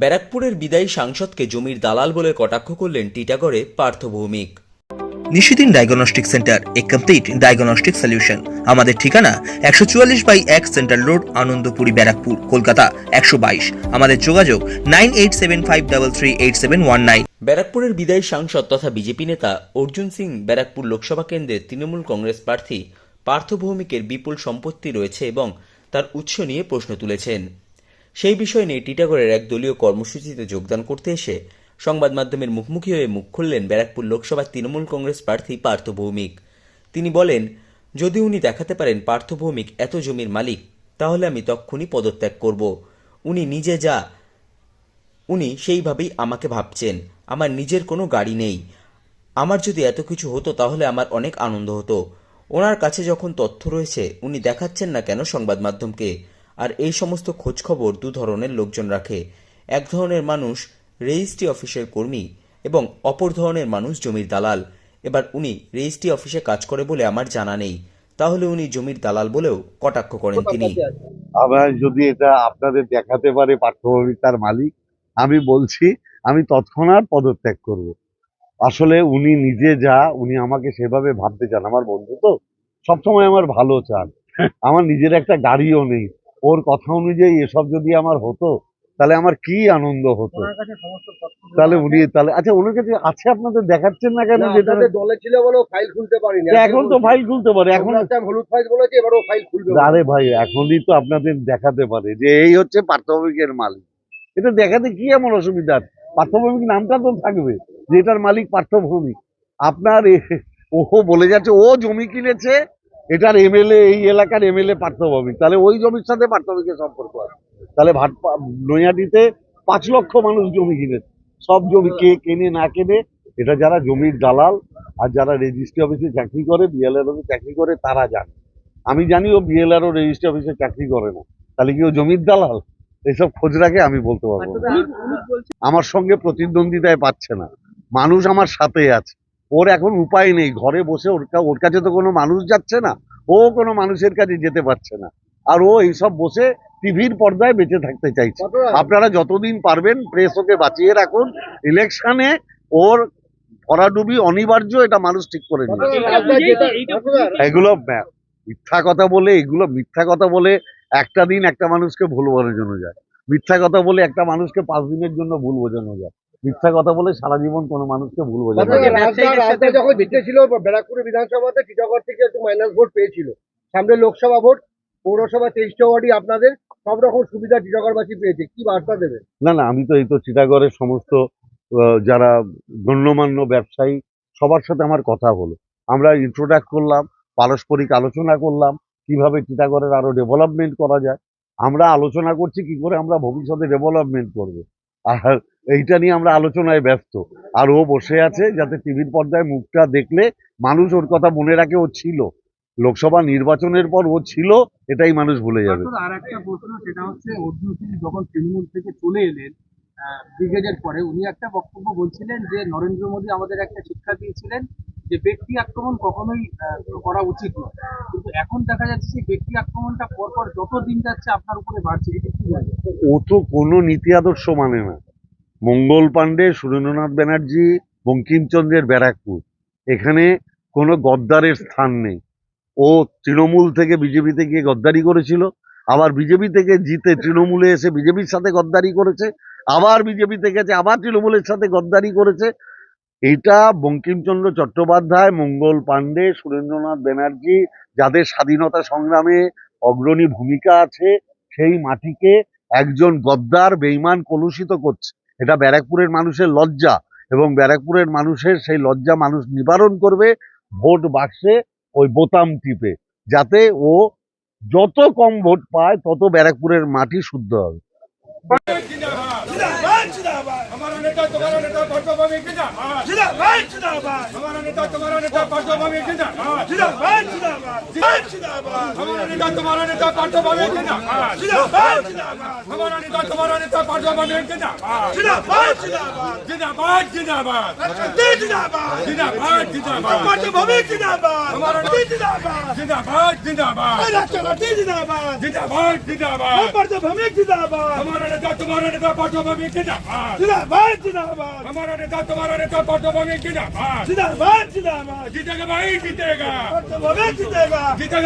ব্যারাকপুরের বিদায়ী সাংসদকে জমির দালাল বলে কটাক্ষ করলেন টিটাগড়ে Partha Bhowmik. Nishidin diagnostic centre a complete diagnostic solution আমাদের ঠিকানা একশো চুয়াল্লিশ বাই এক সেন্ট্রাল রোড আনন্দপুরি ব্যারাকপুর কলকাতা একশো বাইশ। আমাদের যোগাযোগ nine eight seven five double three eight seven one nine. ব্যারাকপুরের বিদায়ী সাংসদ তথা বিজেপি নেতা অর্জুন সিং ব্যারাকপুর লোকসভা কেন্দ্রের তৃণমূল কংগ্রেস প্রার্থী পার্থ ভৌমিকের বিপুল সম্পত্তি রয়েছে এবং তার উৎস নিয়ে প্রশ্ন তুলেছেন। সেই বিষয় নিয়ে টিটাগড়ের এক দলীয় কর্মসূচিতে যোগদান করতে এসে সংবাদ মাধ্যমের মুখোমুখি হয়ে মুখ খুললেন ব্যারাকপুর লোকসভার তৃণমূল কংগ্রেস প্রার্থী পার্থ ভৌমিক। তিনি বলেন, যদি উনি দেখাতে পারেন পার্থ ভৌমিক এত জমির মালিক, তাহলে আমি তক্ষুনি পদত্যাগ করব। উনি নিজে যা, উনি সেইভাবেই আমাকে ভাবছেন। আমার নিজের কোনো গাড়ি নেই। আমার যদি এত কিছু হতো, তাহলে আমার অনেক আনন্দ হতো। ওনার কাছে যখন তথ্য রয়েছে, উনি দেখাচ্ছেন না কেন সংবাদ মাধ্যমকে? আর এই সমস্ত খোঁজখবর দু ধরনের লোকজন রাখে। এক ধরনের মানুষ রেজিস্ট্রি অফিসের কর্মী এবং অপর ধরনের মানুষ জমির দালাল। এবার উনি রেজিস্ট্রি অফিসে কাজ করে বলে আমার জানা নেই। তাহলে উনি জমির দালাল বলেও কটাক্ষ করেন তিনি। আবার যদি এটা আপনাদের দেখাতে পারে পাঠ্যভূমিকার মালিক আমি বলছি আমি তৎক্ষণাৎ পদত্যাগ করব। আসলে উনি নিজে যা উনি আমাকে সেভাবে ভাবতে চান। আমার বন্ধু তো সবসময় আমার ভালো চান। আমার নিজের একটা গাড়িও নেই। ওর কথা অনুযায়ী এসব যদি আমার হতো তাহলে আমার কি আনন্দ হতো? তাহলে উনি তাহলে আচ্ছা ওনার কাছে আছে আপনাদের দেখাচ্ছেন না কেন যেটা? দলে ছিল বলেও ফাইল খুলতে পারিনি। এখন তো ফাইল খুলতে পারে এখন হলুদ ফাইল বলেছে এবারও ফাইল খুলবে আরে ভাই এখনই তো আপনাদের দেখাতে পারে যে এই হচ্ছে পার্থভৌমিকের মালিক। এটা দেখাতে কি এমন অসুবিধা? পার্থভৌমিক নামটা তো থাকবে যে এটার মালিক পার্থভৌমিক। আপনার ও বলে যাচ্ছে ও জমি কিনেছে এটার এমএলএ এই এলাকার এমএলএ পার্থভৌমিক। তাহলে ওই জমির সাথে পার্থভৌমিকের সম্পর্ক আছে। তাহলে ভাট নৈহাটিতে পাঁচ লক্ষ মানুষ জমি কিনেছে সব জমি কে কেনে না কেনে এটা যারা জমির দালাল আর যারা রেজিস্ট্রি অফিসে চাকরি করে বিএলআর অফিসে চাকরি করে তারা জানে। আমি জানি ও বিএলআর ও রেজিস্ট্রি অফিসে চাকরি করে না। তাহলে কি ও জমির দালাল? এইসব খোঁজ রাখে আমি বলতে পারব আমার সঙ্গে প্রতিদ্বন্দ্বিতায় পাচ্ছে না। মানুষ আমার সাথে আছে। ওর এখন উপায় নেই। ঘরে বসে ওর ওর কাছে তো কোনো মানুষ যাচ্ছে না। ও কোনো মানুষের কাছে যেতে পারছে না। আর ও এইসব বসে টিভির পর্দায় বেঁচে থাকতে চাইছে। আপনারা- যতদিন পারবেন প্রেস ওকে বাঁচিয়ে রাখুন। ইলেকশনে ওর ভরাডুবি অনিবার্য এটা মানুষ ঠিক করে নিয়েছে। এগুলো মিথ্যা কথা বলে এগুলো মিথ্যা কথা বলে একটা দিন একটা মানুষকে ভুল বোঝানো যায়। মিথ্যা কথা বলে একটা মানুষকে পাঁচ দিনের জন্য ভুল বোঝানো যায়। মিথ্যা কথা বলে সারা জীবন কোনো মানুষকে ভুল। রাস্তায়- রাস্তায় যখন জিতেছিল ব্যারাকপুর বিধানসভাতে টিটাগড় থেকে একটু মাইনাস ভোট পেয়েছিল। সামনে লোকসভা ভোট পৌরসভা তেইশটা ওয়ার্ডই আপনাদের সব রকম সুবিধা টিটাগড়বাসী পেয়েছে। কি বার্তা দেবে? না না আমি তো এই তো চিটাগড়ের সমস্ত আহ, যারা গণ্যমান্য ব্যবসায়ী সবার সাথে আমার কথা হলো। আমরা ইন্ট্রোডাক্ট করলাম পারস্পরিক আলোচনা করলাম কীভাবে চিটাগড়ের আরও ডেভেলপমেন্ট করা যায়। আমরা আলোচনা করছি কি করে আমরা ভবিষ্যতে ডেভেলপমেন্ট করব। আর এইটা নিয়ে আমরা আলোচনায় ব্যস্ত। আর ও বসে আছে যাতে টিভির পর্দায় মুখটা দেখলে মানুষ ওর কথা মনে রাখে ও ছিল। লোকসভা নির্বাচনের পর ও ছিল এটাই মানুষ ভুলে যাবে। আর একটা প্রশ্ন সেটা হচ্ছে অর্জুন সিং যখন তৃণমূল থেকে চলে এলেন ব্রিগেডের পরে উনি একটা বক্তব্য বলছিলেন যে নরেন্দ্র মোদী আমাদের একটা শিক্ষা দিয়েছিলেন যে ব্যক্তি আক্রমণ কখনোই করা উচিত নয়। কিন্তু এখন দেখা যাচ্ছে যে ব্যক্তি আক্রমণটা পরপর যত দিন যাচ্ছে আপনার উপরে বাড়ছে এটা কি ও তো কোনো নীতি আদর্শ মানে না। মঙ্গল পাণ্ডে, সুরেন্দ্রনাথ ব্যানার্জি, বঙ্কিমচন্দ্রের ব্যারাকপুর। এখানে কোনো গদ্দারের স্থান নেই। ও তৃণমূল থেকে বিজেপিতে গিয়ে গদ্দারি করেছিল, আবার বিজেপি থেকে জিতে তৃণমূলে এসে বিজেপির সাথে গদ্দারি করেছে, আবার বিজেপি থেকে যে আবার তৃণমূলের সাথে গদ্দারি করেছে, এটা বঙ্কিমচন্দ্র চট্টোপাধ্যায়, মঙ্গল পাণ্ডে, সুরেন্দ্রনাথ ব্যানার্জি, যাদের স্বাধীনতা সংগ্রামে অগ্রণী ভূমিকা আছে, সেই মাটিকে একজন গদ্দার বেইমান কলুষিত করছে। এটা ব্যারাকপুরের মানুষের লজ্জা এবং ব্যারাকপুরের মানুষের সেই লজ্জা মানুষ নিবারণ করবে ভোট বাক্সে ওই বোতাম টিপে যাতে ও যত কম ভোট পায় তত ব্যারাকপুরের মাটি শুদ্ধ হবে जिंदाबाद जिंदाबाद हमारा नेता तुम्हारा नेता पार्टो हमारा नेता तुम्हारा नेता पाटो बने के ना जिंदाबाद हमारा नेता तुम्हारा नेता पाटो बने के ना जिंदाबाद जिंदाबाद जिंदाबाद जिंदाबाद जिंदाबाद जिंदाबाद पाटो बने के जिंदाबाद हमारा जिंदाबाद जिंदाबाद जिंदाबाद मेरा चलो जिंदाबाद जिंदाबाद जिंदाबाद पाटो बने के जिंदाबाद हमारा नेता तुम्हारा नेता पाटो बने के ना जिंदाबाद जिंदाबाद हमारा नेता तुम्हारा नेता पाटो बने के ना जिंदाबाद जिंदाबाद जीतेगा भाई जीतेगा पाटो बने जीतेगा जीतेगा